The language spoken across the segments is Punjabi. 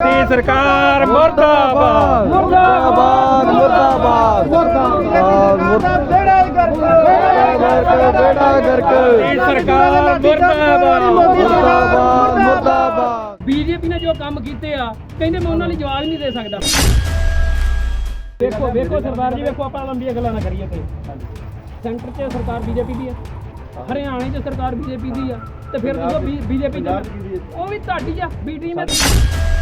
ਦੀ ਸਰਕਾਰ ਮੁਰਦਾਬਾਦ। ਮੁਰਦਾਬਾਦ ਮੁਰਦਾਬਾਦ। ਮੁਰਦਾਬਾਦ ਮੁਰਦਾਬਾਦ। ਬੇੜਾ ਗਰਕ ਦੀ ਸਰਕਾਰ ਮੁਰਦਾਬਾਦ। ਮੁਰਦਾਬਾਦ ਮੁਰਦਾਬਾਦ। ਬੀਜੇਪੀ ਨੇ ਜੋ ਕੰਮ ਕੀਤੇ ਆ ਕਹਿੰਦੇ ਮੈਂ ਉਹਨਾਂ ਲਈ ਜਵਾਬ ਹੀ ਨਹੀਂ ਦੇ ਸਕਦਾ। ਵੇਖੋ ਵੇਖੋ ਸਰਦਾਰ ਜੀ ਵੇਖੋ ਆਪਾਂ ਲੰਬੀਆਂ ਗੱਲਾਂ ਨਾ ਕਰੀਏ ਤੇ। ਸੈਂਟਰ 'ਚ ਸਰਕਾਰ ਬੀਜੇਪੀ ਦੀ ਆ ਹਰਿਆਣੇ 'ਚ ਸਰਕਾਰ ਬੀਜੇਪੀ ਦੀ ਆ ਤੇ ਫਿਰ ਜਦੋਂ ਬੀਜੇਪੀ ਉਹ ਵੀ ਤੁਹਾਡੀ ਆ ਬੀਟੀ ਮੈਂ ਸਾਡੇ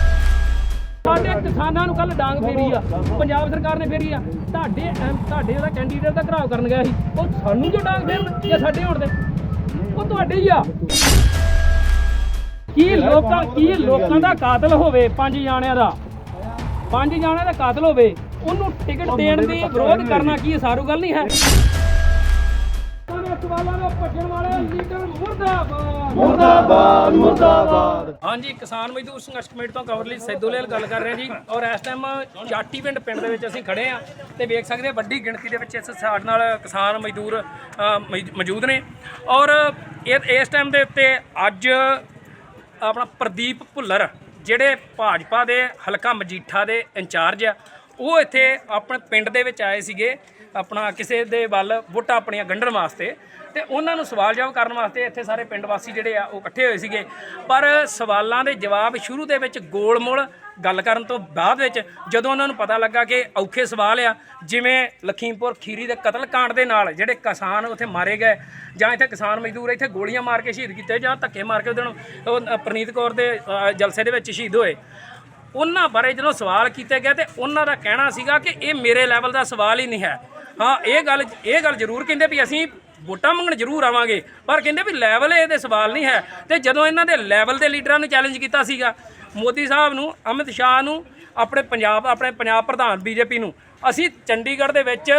ਕਿਸਾਨਾਂ ਨੂੰ ਕੱਲ ਡਾਂਗ ਫੇਰੀ ਆ। ਪੰਜਾਬ ਸਰਕਾਰ ਨੇ ਫੇਰੀ ਆ। ਤੁਹਾਡੇ ਐਮ- ਤੁਹਾਡੇ ਉਹਦਾ ਕੈਂਡੀਡੇਟ ਦਾ ਘਰਾਵ ਕਰਨ ਗਿਆ ਸੀ ਉਹ ਸਾਨੂੰ ਜੋ ਡਾਂਗ ਫੇਰਨ ਜਾਂ ਸਾਡੇ ਹੋਣ ਦੇ? ਉਹ ਤੁਹਾਡੇ ਹੀ ਆ। ਕੀ ਲੋਕਾਂ ਕੀ ਲੋਕਾਂ ਦਾ ਕਾਤਲ ਹੋਵੇ ਪੰਜ ਜਾਣਿਆਂ ਦਾ? ਪੰਜ ਜਾਣਿਆਂ ਦਾ ਕਾਤਲ ਹੋਵੇ ਉਹਨੂੰ ਟਿਕਟ ਦੇਣ ਦੀ ਵਿਰੋਧ ਕਰਨਾ ਕੀ ਇਹ ਸਾਰੂ ਗੱਲ ਨਹੀਂ ਹੈ? ਸਵਾਲਾਂ ਦਾ ਭੱਜਣ ਵਾਲੇ ਲੀਡਰ ਮੁਰਦਾਬਾਦ। ਮੁਰਦਾਬਾਦ ਮੁਰਦਾਬਾਦ। ਹਾਂਜੀ ਕਿਸਾਨ ਮਜ਼ਦੂਰ ਸੰਘਰਸ਼ ਕਮੇਟੀ ਤੋਂ ਕਵਰ ਲਈ ਸੈਦੋਲੇਲ ਗੱਲ ਕਰ ਰਹੇ ਜੀ। ਔਰ ਇਸ ਟਾਈਮ ਚਾਟੀਵਿੰਡ ਪਿੰਡ ਦੇ ਵਿੱਚ ਅਸੀਂ ਖੜੇ ਆ ਤੇ ਵੇਖ ਸਕਦੇ ਵੱਡੀ ਗਿਣਤੀ ਦੇ ਵਿੱਚ ਇਸ ਸਾਡੇ ਨਾਲ ਕਿਸਾਨ ਮਜ਼ਦੂਰ ਮੌਜੂਦ ਨੇ। ਔਰ ਇਹ ਇਸ ਟਾਈਮ ਦੇ ਉੱਤੇ ਅੱਜ ਆਪਣਾ ਪ੍ਰਦੀਪ ਭੁੱਲਰ ਜਿਹੜੇ ਭਾਜਪਾ ਦੇ ਹਲਕਾ ਮਜੀਠਾ ਦੇ ਇੰਚਾਰਜ ਆ ਉਹ ਇੱਥੇ ਆਪਣੇ ਪਿੰਡ ਦੇ ਵਿੱਚ ਆਏ ਸੀਗੇ ਆਪਣਾ ਕਿਸੇ ਦੇ ਵੱਲ ਵੋਟਾਂ ਆਪਣੀਆਂ ਗੰਢਣ ਵਾਸਤੇ ਤੇ ਉਹਨਾਂ ਨੂੰ ਸਵਾਲ ਜਵਾਬ ਕਰਨ ਵਾਸਤੇ ਇੱਥੇ ਸਾਰੇ ਪਿੰਡ ਵਾਸੀ ਜਿਹੜੇ ਆ ਉਹ ਇਕੱਠੇ ਹੋਏ ਸੀਗੇ। ਪਰ ਸਵਾਲਾਂ ਦੇ ਜਵਾਬ ਸ਼ੁਰੂ ਦੇ ਵਿੱਚ ਗੋਲਮੋਲ ਗੱਲ ਕਰਨ ਤੋਂ ਬਾਅਦ ਵਿੱਚ ਜਦੋਂ ਉਹਨਾਂ ਨੂੰ ਪਤਾ ਲੱਗਾ ਕਿ ਔਖੇ ਸਵਾਲ ਆ ਜਿਵੇਂ ਲਖੀਮਪੁਰ ਖੀਰੀ ਦੇ ਕਤਲ ਕਾਂਡ ਦੇ ਨਾਲ ਜਿਹੜੇ ਕਿਸਾਨ ਉੱਥੇ ਮਾਰੇ ਗਏ ਜਾਂ ਇੱਥੇ ਕਿਸਾਨ ਮਜ਼ਦੂਰ ਇੱਥੇ ਗੋਲੀਆਂ ਮਾਰ ਕੇ ਸ਼ਹੀਦ ਕੀਤੇ ਜਾਂ ਧੱਕੇ ਮਾਰ ਕੇ ਉਹਦੇ ਨੂੰ ਉਹ ਅ, ਪ੍ਰਨੀਤ ਕੌਰ ਦੇ ਜਲਸੇ ਦੇ ਵਿੱਚ ਸ਼ਹੀਦ ਹੋਏ। ਉਹਨਾਂ ਬਾਰੇ ਜਦੋਂ ਸਵਾਲ ਕੀਤੇ ਗਏ ਤੇ ਉਹਨਾਂ ਦਾ ਕਹਿਣਾ ਸੀਗਾ ਕਿ ਇਹ ਮੇਰੇ ਲੈਵਲ ਦਾ ਸਵਾਲ ਹੀ ਨਹੀਂ ਹੈ। ਹਾਂ, ਇਹ ਗੱਲ ਇਹ ਗੱਲ ਜ਼ਰੂਰ ਕਹਿੰਦੇ ਵੀ ਅਸੀਂ ਵੋਟਾਂ ਮੰਗਣ ਜ਼ਰੂਰ ਆਵਾਂਗੇ, ਪਰ ਕਹਿੰਦੇ ਵੀ ਲੈਵਲ ਇਹਦੇ ਸਵਾਲ ਨਹੀਂ ਹੈ। ਤੇ ਜਦੋਂ ਇਹਨਾਂ ਦੇ ਲੈਵਲ ਦੇ ਲੀਡਰਾਂ ਨੂੰ ਚੈਲੰਜ ਕੀਤਾ ਸੀਗਾ, ਮੋਦੀ ਸਾਹਿਬ ਨੂੰ, ਅਮਿਤ ਸ਼ਾਹ ਨੂੰ, ਆਪਣੇ ਪੰਜਾਬ ਆਪਣੇ ਪੰਜਾਬ ਪ੍ਰਧਾਨ ਬੀਜੇਪੀ ਨੂੰ ਅਸੀਂ ਚੰਡੀਗੜ੍ਹ ਦੇ ਵਿੱਚ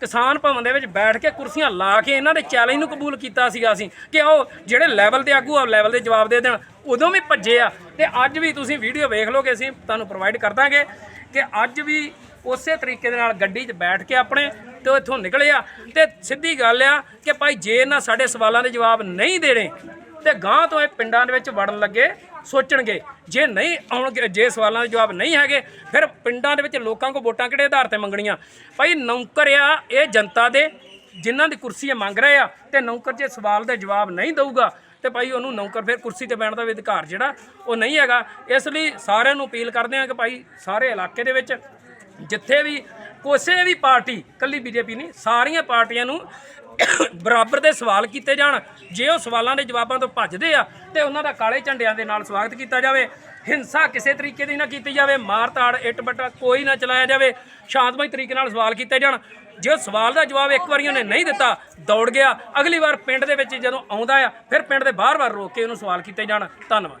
ਕਿਸਾਨ ਭਵਨ ਦੇ ਵਿੱਚ ਬੈਠ ਕੇ ਕੁਰਸੀਆਂ ਲਾ ਕੇ ਇਹਨਾਂ ਦੇ ਚੈਲੰਜ ਨੂੰ ਕਬੂਲ ਕੀਤਾ ਸੀਗਾ ਅਸੀਂ ਕਿ ਆਓ ਜਿਹੜੇ ਲੈਵਲ ਦੇ ਆਗੂ ਆ ਲੈਵਲ ਦੇ ਜਵਾਬ ਦੇ ਦੇਣ, ਉਦੋਂ ਵੀ ਭੱਜੇ ਆ। ਤੇ ਅੱਜ ਵੀ ਤੁਸੀਂ ਵੀਡੀਓ ਵੇਖ ਲਓ ਕਿ ਅਸੀਂ ਤੁਹਾਨੂੰ ਪ੍ਰੋਵਾਈਡ ਕਰ ਦਾਂਗੇ ਕਿ ਅੱਜ ਵੀ ਉਸੇ ਤਰੀਕੇ ਦੇ ਨਾਲ ਗੱਡੀ 'ਚ ਬੈਠ ਕੇ ਆਪਣੇ ਤੇ ਇੱਥੋਂ ਨਿਕਲੇ ਆ। ਤੇ ਸਿੱਧੀ ਗੱਲ ਆ ਕਿ ਭਾਈ ਜੇ ਇਹਨਾਂ ਸਾਡੇ ਸਵਾਲਾਂ ਦੇ ਜਵਾਬ ਨਹੀਂ ਦੇਣੇ ਤੇ ਗਾਂ ਤੋਂ ਇਹ ਪਿੰਡਾਂ ਦੇ ਵਿੱਚ ਵੜਨ ਲੱਗੇ, ਸੋਚਣਗੇ, ਜੇ ਨਹੀਂ ਆਉਣਗੇ, ਜੇ ਸਵਾਲਾਂ ਦੇ ਜਵਾਬ ਨਹੀਂ ਹੈਗੇ, ਫਿਰ ਪਿੰਡਾਂ ਦੇ ਵਿੱਚ ਲੋਕਾਂ ਕੋ ਵੋਟਾਂ ਕਿਹੜੇ ਆਧਾਰ ਤੇ ਮੰਗਣੀਆਂ? ਭਾਈ ਨੌਕਰ ਆ ਇਹ ਜਨਤਾ ਦੇ, ਜਿਨ੍ਹਾਂ ਦੀ ਕੁਰਸੀ ਇਹ ਮੰਗ ਰਹੇ ਆ, ਤੇ ਨੌਕਰ ਜੇ ਸਵਾਲ ਦੇ ਜਵਾਬ ਨਹੀਂ ਦਊਗਾ, ਤੇ ਭਾਈ ਉਹਨੂੰ ਨੌਕਰ ਫਿਰ ਕੁਰਸੀ ਤੇ ਬੈਠਣ ਦਾ ਵੀ ਅਧਿਕਾਰ ਜਿਹੜਾ, ਉਹ ਨਹੀਂ ਹੈਗਾ। ਇਸ ਲਈ ਸਾਰਿਆਂ ਨੂੰ ਅਪੀਲ ਕਰਦੇ ਹਾਂ ਕਿ ਭਾਈ ਸਾਰੇ ਇਲਾਕੇ ਦੇ ਵਿੱਚ ਜਿੱਥੇ ਵੀ, ਕੋਸੇ ਵੀ ਪਾਰਟੀ, ਕੱਲੀ ਬੀਜੇਪੀ ਨਹੀਂ, ਸਾਰੀਆਂ ਪਾਰਟੀਆਂ ਨੂੰ ਬਰਾਬਰ ਦੇ ਸਵਾਲ ਕੀਤੇ ਜਾਣ, ਜੇ ਉਹ ਸਵਾਲਾਂ ਦੇ ਜਵਾਬਾਂ ਤੋਂ ਭੱਜਦੇ ਆ, ਤੇ ਉਹਨਾਂ ਦਾ ਕਾਲੇ ਝੰਡਿਆਂ ਦੇ ਨਾਲ ਸਵਾਗਤ ਕੀਤਾ ਜਾਵੇ। ਹਿੰਸਾ ਕਿਸੇ ਤਰੀਕੇ ਦੀ ਨਾ ਕੀਤੀ ਜਾਵੇ ਮਾਰ ਤਾੜ ਇੱਟ ਬੱਟਾ ਕੋਈ ਨਾ ਚਲਾਇਆ ਜਾਵੇ। ਸ਼ਾਂਤਮਈ ਤਰੀਕੇ ਨਾਲ ਸਵਾਲ ਕੀਤੇ ਜਾਣ। ਜੇ ਉਹ ਸਵਾਲ ਦਾ ਜਵਾਬ ਇੱਕ ਵਾਰੀ ਉਹਨੇ ਨਹੀਂ ਦਿੱਤਾ, ਦੌੜ ਗਿਆ। ਅਗਲੀ ਵਾਰ ਪਿੰਡ ਦੇ ਵਿੱਚ ਜਦੋਂ ਆਉਂਦਾ ਆ, ਫਿਰ ਪਿੰਡ ਦੇ ਬਾਰ-ਬਾਰ ਰੋਕ ਕੇ ਉਹਨੂੰ ਸਵਾਲ ਕੀਤੇ ਜਾਣ। ਧੰਨਵਾਦ।